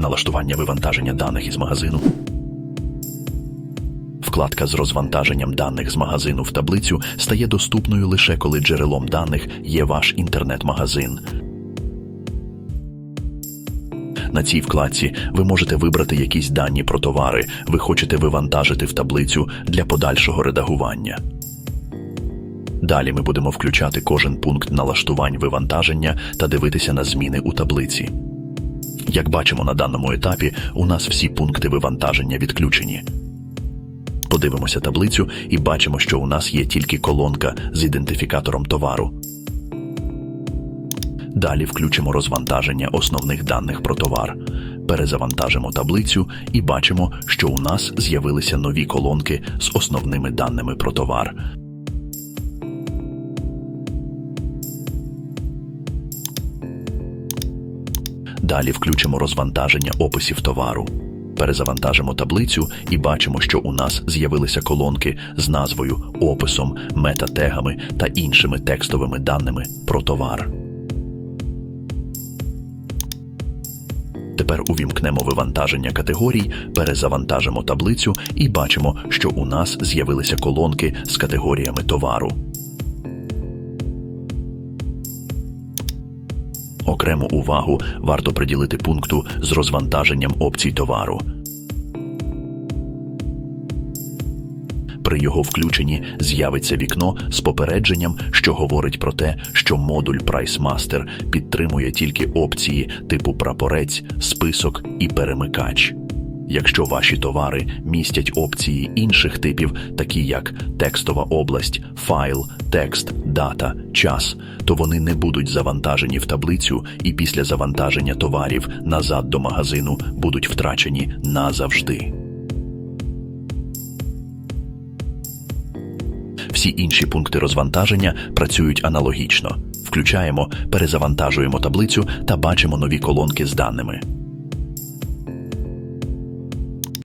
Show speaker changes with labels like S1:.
S1: налаштування вивантаження даних із магазину. Вкладка з розвантаженням даних з магазину в таблицю стає доступною лише коли джерелом даних є ваш інтернет-магазин. На цій вкладці ви можете вибрати якісь дані про товари, ви хочете вивантажити в таблицю для подальшого редагування. Далі ми будемо включати кожен пункт налаштувань вивантаження та дивитися на зміни у таблиці. Як бачимо на даному етапі, у нас всі пункти вивантаження відключені. Подивимося таблицю і бачимо, що у нас є тільки колонка з ідентифікатором товару. Далі включимо розвантаження основних даних про товар. Перезавантажимо таблицю і бачимо, що у нас з'явилися нові колонки з основними даними про товар. Далі включимо розвантаження описів товару. Перезавантажимо таблицю і бачимо, що у нас з'явилися колонки з назвою, описом, метатегами та іншими текстовими даними про товар. Тепер увімкнемо вивантаження категорій, перезавантажимо таблицю і бачимо, що у нас з'явилися колонки з категоріями товару. Окрему увагу варто приділити пункту з розвантаженням опцій товару. При його включенні з'явиться вікно з попередженням, що говорить про те, що модуль PriceMaster підтримує тільки опції типу прапорець, список і перемикач. Якщо ваші товари містять опції інших типів, такі як текстова область, файл, текст, дата, час, то вони не будуть завантажені в таблицю і після завантаження товарів назад до магазину будуть втрачені назавжди. Всі інші пункти розвантаження працюють аналогічно. Включаємо, перезавантажуємо таблицю та бачимо нові колонки з даними.